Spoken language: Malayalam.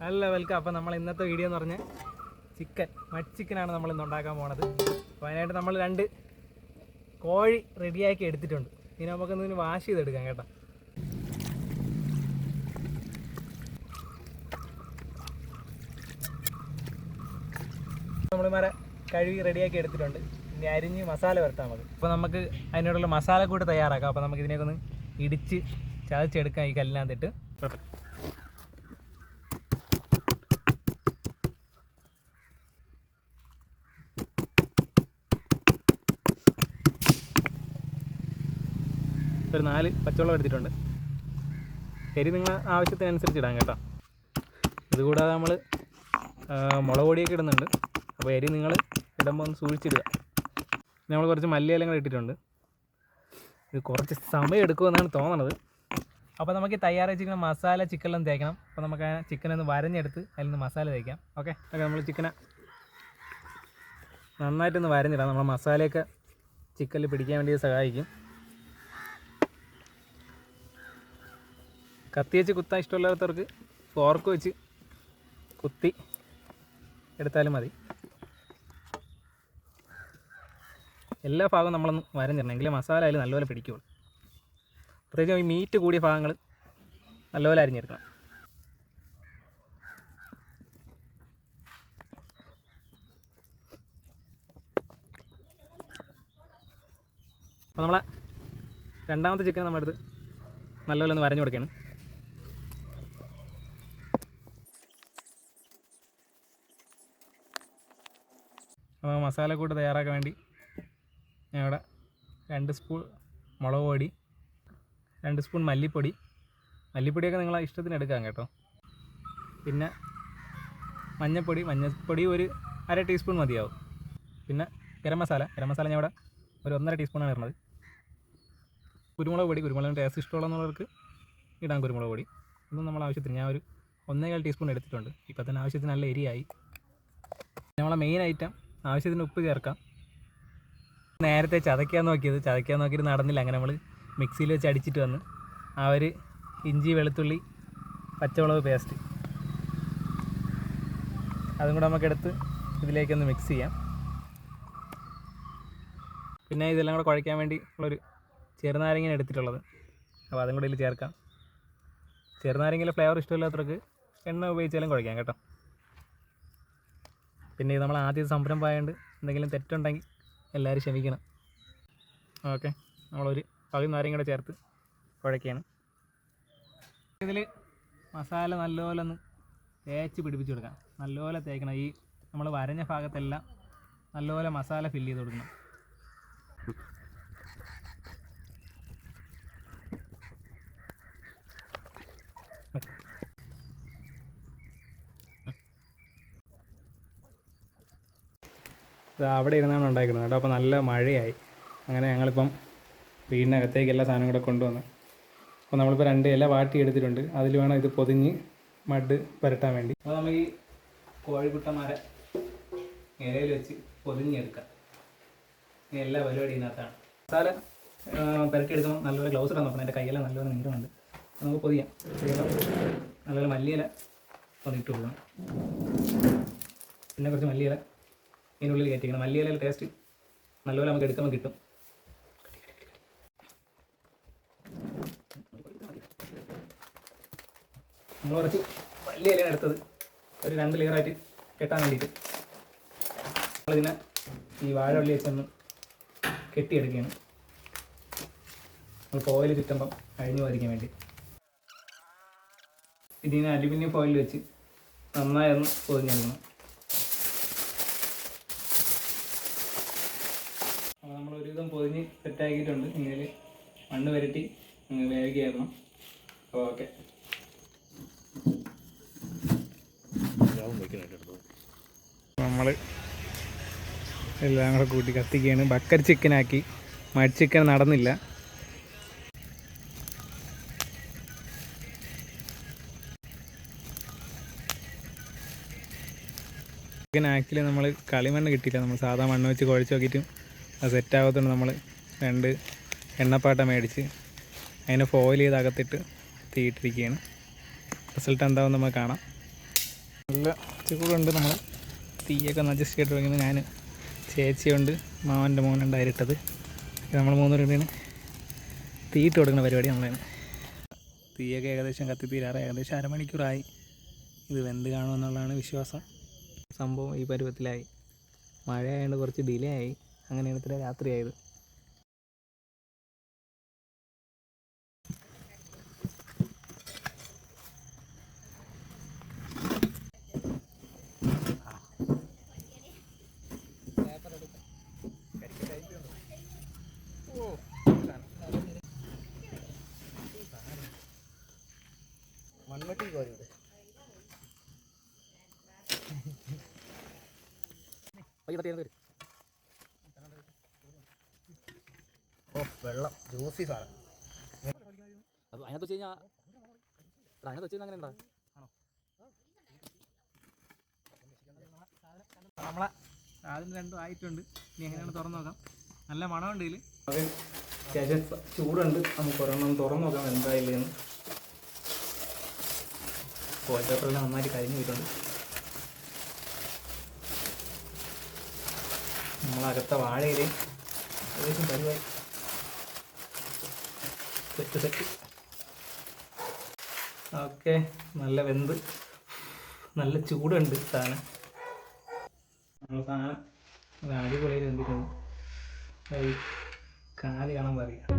ഹലോ വെൽക്കം അപ്പോൾ നമ്മൾ ഇന്നത്തെ വീഡിയോ എന്ന് പറഞ്ഞാൽ ചിക്കൻ മറ്റ് ചിക്കനാണ് നമ്മൾ ഇന്ന് ഉണ്ടാക്കാൻ പോണത്. അപ്പോൾ അതിനായിട്ട് നമ്മൾ രണ്ട് കോഴി റെഡിയാക്കി എടുത്തിട്ടുണ്ട്. ഇനി നമുക്ക് ഇതിന് വാഷ് ചെയ്തെടുക്കാം കേട്ടോ. നമ്മൾ മര കഴുകി റെഡിയാക്കി എടുത്തിട്ടുണ്ട്. ഇനി അരിഞ്ഞ് മസാല വരട്ടാൽ മതി. അപ്പോൾ നമുക്ക് അതിനോടുള്ള മസാല കൂട്ട് തയ്യാറാക്കാം. അപ്പോൾ നമുക്ക് ഇതിനെയൊക്കെ ഒന്ന് ഇടിച്ച് ചതച്ചെടുക്കാം ഈ കല്ലിനകത്തിട്ട്. ഒരു നാല് പച്ചവെള്ളം എടുത്തിട്ടുണ്ട്. എരി നിങ്ങൾ ആവശ്യത്തിനനുസരിച്ച് ഇടാം കേട്ടോ. ഇതുകൂടാതെ നമ്മൾ മുളക് പൊടിയൊക്കെ ഇടുന്നുണ്ട്. അപ്പോൾ എരി നിങ്ങൾ ഇടുമ്പോൾ ഒന്ന് സൂക്ഷിച്ചിടുക. നമ്മൾ കുറച്ച് മല്ലിയിലങ്ങൾ ഇട്ടിട്ടുണ്ട്. ഇത് കുറച്ച് സമയം എടുക്കുമെന്നാണ് തോന്നണത്. അപ്പോൾ നമുക്ക് ഈ തയ്യാറാച്ചിരിക്കുന്ന മസാല ചിക്കനിലും തേക്കണം. അപ്പോൾ നമുക്ക് ആ ചിക്കൻ ഒന്ന് വരഞ്ഞെടുത്ത് അതിൽ നിന്ന് മസാല തേക്കാം. ഓക്കെ? ഓക്കെ നമ്മൾ ചിക്കനെ നന്നായിട്ടൊന്ന് വരഞ്ഞിടാം. നമ്മൾ മസാലയൊക്കെ ചിക്കനിൽ പിടിക്കാൻ വേണ്ടി സഹായിക്കും. കത്തി വെച്ച് കുത്താൻ ഇഷ്ടമില്ലാത്തവർക്ക് ഫോർക്ക് വെച്ച് കുത്തി എടുത്താലും മതി. എല്ലാ ഭാഗവും നമ്മളൊന്ന് വരഞ്ഞിരണം എങ്കിലും മസാല അതിൽ നല്ലപോലെ പിടിക്കുകയുള്ളൂ പ്രത്യേകിച്ചും ഈ മീറ്റ് കൂടിയ ഭാഗങ്ങൾ നല്ലപോലെ അരിഞ്ഞെടുക്കണം. അപ്പോൾ നമ്മളെ രണ്ടാമത്തെ ചിക്കൻ നമ്മളെടുത്ത് നല്ലപോലെ ഒന്ന് വരഞ്ഞു കൊടുക്കുകയാണ്. അപ്പോൾ മസാല കൂട്ട് തയ്യാറാക്കാൻ വേണ്ടി ഞാൻ ഇവിടെ രണ്ട് സ്പൂൺ മുളക് പൊടി രണ്ട് സ്പൂൺ മല്ലിപ്പൊടി. മല്ലിപ്പൊടിയൊക്കെ നിങ്ങളെ ഇഷ്ടത്തിന് എടുക്കാം കേട്ടോ. പിന്നെ മഞ്ഞൾപ്പൊടി മഞ്ഞൾപ്പൊടി ഒരു അര ടീസ്പൂൺ മതിയാവും. പിന്നെ ഗരം മസാല. ഗരം മസാല ഞാൻ ഇവിടെ ഒരു ഒന്നര ടീസ്പൂണാണ് ഇടുന്നത്. കുരുമുളക് പൊടി കുരുമുളകിന് ടേസ്റ്റ് ഇഷ്ടമുള്ളവർക്ക് ഇടാം കുരുമുളക് പൊടി. ഒന്നും നമ്മൾ ആവശ്യത്തിന്. ഞാൻ ഒരു ഒന്നേകാൽ ടീസ്പൂൺ എടുത്തിട്ടുണ്ട്. ഇപ്പോൾ തന്നെ ആവശ്യത്തിന് നല്ല എരിയായി. നമ്മളെ മെയിൻ ഐറ്റം ആവശ്യത്തിന് ഉപ്പ് ചേർക്കാം. നേരത്തെ ചതയ്ക്കാൻ നോക്കിയത് ചതയ്ക്കാൻ നോക്കിയിട്ട് നടന്നില്ല. അങ്ങനെ നമ്മൾ മിക്സിയിൽ വെച്ച് അടിച്ചിട്ട് വന്ന് ആ ഒരു ഇഞ്ചി വെളുത്തുള്ളി പച്ചമുളക് പേസ്റ്റ് അതും കൂടെ നമുക്കെടുത്ത് ഇതിലേക്കൊന്ന് മിക്സ് ചെയ്യാം. പിന്നെ ഇതെല്ലാം കൂടെ കുഴയ്ക്കാൻ വേണ്ടി ഉള്ളൊരു ചെറുനാരങ്ങ എടുത്തിട്ടുള്ളത്. അപ്പോൾ അതും കൂടെ ഇതിൽ ചേർക്കാം. ചെറുനാരങ്ങയിലെ ഫ്ലേവർ ഇഷ്ടമില്ലാത്തവർക്ക് എണ്ണ ഉപയോഗിച്ചാലും കുഴയ്ക്കാം കേട്ടോ. പിന്നെ ഇത് നമ്മൾ ആദ്യത്തെ സംരംഭമായതുകൊണ്ട് എന്തെങ്കിലും തെറ്റുണ്ടെങ്കിൽ എല്ലാവരും ക്ഷമിക്കണം. ഓക്കെ. നമ്മളൊരു പകുതി നാരങ്ങ കൂടെ ചേർത്ത് കുഴക്കുകയാണ് ഇതിൽ മസാല നല്ലപോലെ ഒന്ന് തേച്ച് പിടിപ്പിച്ച് കൊടുക്കാം. നല്ലപോലെ തേക്കണം. ഈ നമ്മൾ വരഞ്ഞ ഭാഗത്തെല്ലാം നല്ലപോലെ മസാല ഫില്ല് ചെയ്ത് കൊടുക്കണം. അവിടെ ഇരുന്നാണ് ഉണ്ടാക്കുന്നത് കേട്ടോ. അപ്പോൾ നല്ല മഴയായി. അങ്ങനെ ഞങ്ങളിപ്പം വീടിനകത്തേക്ക് എല്ലാ സാധനവും കൂടെ കൊണ്ടുവന്ന്. അപ്പോൾ നമ്മളിപ്പോൾ രണ്ട് ഇല വാട്ടി എടുത്തിട്ടുണ്ട്. അതിൽ വേണം ഇത് പൊതിഞ്ഞ് മഡ് പരട്ടാൻ വേണ്ടി. അപ്പോൾ നമുക്ക് ഈ കോഴിക്കുട്ടന്മാരെ ഇലയിൽ വെച്ച് പൊതിഞ്ഞെടുക്കാം. എല്ലാ പരിപാടി ഇതിനകത്താണ്. മസാല പുരട്ടിയെടുക്കുമ്പോൾ നല്ലപോലെ ഗ്ലൗസ് ഇടാൻ നോക്കണം. എന്റെ കയ്യെല്ലാം നല്ലപോലെ നീറുന്നുണ്ട് നമുക്ക് പൊതിയാം. നല്ലൊരു മല്ലിയില ഇട്ട് കൊടുക്കണം. പിന്നെ കുറച്ച് മല്ലിയില ഇതിനുള്ളിൽ കയറ്റിക്കണം മല്ലിയിലയുടെ ടേസ്റ്റ് നല്ലപോലെ നമുക്ക് എടുക്കുമ്പോൾ കിട്ടും. നമ്മൾ കുറച്ച് വലിയ ഇലയാണ് എടുത്തത്. ഒരു രണ്ട് ലെയറായിട്ട് കെട്ടാൻ വേണ്ടിയിട്ട്. നമ്മളിതിനെ ഈ വാഴവള്ളി വെച്ചൊന്ന് കെട്ടിയെടുക്കുകയാണ്. നമ്മൾ ഫോയിൽ ചുറ്റുമ്പം അഴിഞ്ഞു പോയിരിക്കാൻ വേണ്ടി. ഇതിനെ അലുമിനിയം ഫോയിൽ വെച്ച് നന്നായി ഒന്ന് പൊതിഞ്ഞെടുക്കണം അപ്പോൾ നമ്മൾ ഒരുവിധം പൊതിഞ്ഞ് സെറ്റാക്കിയിട്ടുണ്ട്. ഇങ്ങനെ മണ്ണ് വരട്ടി വേവിക്കുകയായിരുന്നു. അപ്പോൾ ഓക്കെ. നമ്മൾ എല്ലാം കൂടെ കൂട്ടി കത്തിക്കുകയാണ്. ബക്കർ ചിക്കനാക്കി. മഡ് ചിക്കൻ നടന്നില്ല. ചിക്കൻ ആക്കിൽ നമ്മൾ കളിമണ്ണ് കിട്ടിയില്ല. നമ്മൾ സാധാ മണ്ണ് വെച്ച് കുഴച്ച് നോക്കിയിട്ടും അത് സെറ്റ് ആകത്തോണ്ട് നമ്മൾ രണ്ട് എണ്ണപ്പാട്ട മേടിച്ച് അതിനെ ഫോയിൽ ചെയ്ത് അകത്തിട്ട് തീയിട്ടിരിക്കുകയാണ്. റിസൾട്ട് എന്താവും നമുക്ക് കാണാം. നല്ല ചൂടുണ്ട് നമ്മൾ തീയൊക്കെ ഒന്ന് അഡ്ജസ്റ്റ് ചെയ്തിട്ട് വയ്ക്കുന്നത് ഞാൻ ചേച്ചിയുണ്ട് മാവന്റെ മോനുണ്ട് അരിട്ടത് നമ്മൾ മൂന്ന് രൂപയാണ് തീയിട്ട് കൊടുക്കുന്ന പരിപാടി നമ്മളാണ് തീയൊക്കെ ഏകദേശം കത്തിത്തീരാറ് ഏകദേശം അരമണിക്കൂറായി. ഇത് വെന്ത് കാണുമെന്നുള്ളതാണ് വിശ്വാസം. സംഭവം ഈ പരുവത്തിലായി. മഴ ആയതുകൊണ്ട് കുറച്ച് ഡിലേ ആയി. അങ്ങനെയാണ് ഇത്ര രാത്രിയായത്. മൺവെട്ടി കോരിവിടെ ഓ വെള്ളം. ജ്യൂസി സാധനം. അത് അതിനകത്ത് വെച്ച് കഴിഞ്ഞാൽ അതിനകത്ത് വെച്ച് കഴിഞ്ഞാൽ അങ്ങനെ നമ്മളെ സാധനം രണ്ടും ആയിട്ടുണ്ട്. ഇനി എങ്ങനെയാണ് തുറന്നു നോക്കാം. നല്ല മണമുണ്ട് ഇതിൽ അത്. അത്യാവശ്യം ചൂടുണ്ട്. നമുക്ക് ഒരെണ്ണം തുറന്നു നോക്കാം എന്തായാലും ഫോയിൽ പേപ്പറെല്ലാം നന്നായിട്ട് കരിഞ്ഞു പോയിട്ടുണ്ട്. നമ്മളകത്ത വാഴയിൽ ഏകദേശം പരിവായി. Set set. ഓക്കെ നല്ല വെന്ത്. നല്ല ചൂടുണ്ട് സാധനം. നമ്മൾ സാധനം അടിപൊളിയിൽ വെന്തിട്ടുണ്ട്. കാൽ കാണാൻ പറയാം